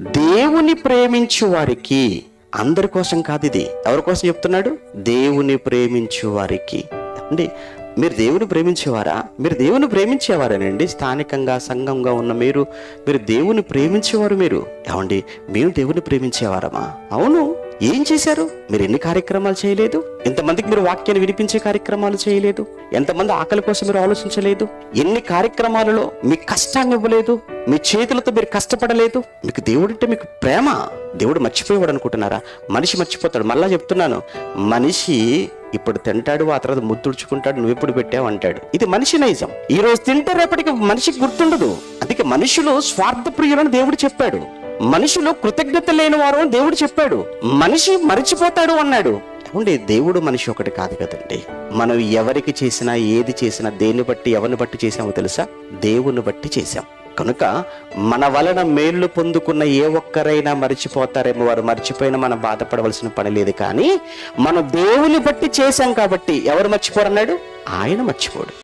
దేవుని ప్రేమించు వారికి అందరి కోసం కాదు ఇది. ఎవరి కోసం చెప్తున్నాడు? దేవుని ప్రేమించు వారికి. అండి మీరు దేవుని ప్రేమించేవారా? మీరు దేవుని ప్రేమించేవారేనండి? స్థానికంగా సంఘంగా ఉన్న మీరు మీరు దేవుని ప్రేమించేవారు మీరు. ఏమండి మేము దేవుని ప్రేమించేవారమా? అవును. ఏం చేశారు? మీరు ఎన్ని కార్యక్రమాలు చేయలేదు? ఎంతమందికి మీరు వాక్యాన్ని వినిపించే కార్యక్రమాలు చేయలేదు? ఎంతమంది ఆకలి కోసం మీరు ఆలోచించలేదు? ఎన్ని కార్యక్రమాలలో మీ కష్టాన్ని ఇవ్వలేదు? మీ చేతులతో మీరు కష్టపడలేదు? మీకు దేవుడు అంటే మీకు ప్రేమ. దేవుడు మర్చిపోయేవాడు అనుకుంటున్నారా? మనిషి మర్చిపోతాడు. మళ్ళా చెప్తున్నాను. మనిషి ఇప్పుడు తింటాడు ఆ తర్వాత ముద్దుడుచుకుంటాడు నువ్వు ఎప్పుడు పెట్టావు అంటాడు. ఇది మనిషి నైజం. ఈ రోజు తింటే రేపటికి మనిషికి గుర్తుండదు. అందుకే మనుషులు స్వార్థ ప్రియులని దేవుడు చెప్పాడు. మనుషులు కృతజ్ఞత లేని వారు అని దేవుడు చెప్పాడు. మనిషి మరిచిపోతాడు అన్నాడు. ఉండే దేవుడు మనిషి ఒకటి కాదు కదండి. మనం ఎవరికి చేసినా ఏది చేసినా దేన్ని బట్టి ఎవరిని బట్టి చేసామో తెలుసా? దేవుని బట్టి చేశాం. కనుక మన వలన మేళ్ళు పొందుకున్న ఏ ఒక్కరైనా మర్చిపోతారేమో వారు మర్చిపోయినా మనం బాధపడవలసిన పని లేదు కానీ మనం దేవుని బట్టి చేశాం కాబట్టి ఎవరు మర్చిపోరన్నాడు? ఆయన మర్చిపోడు.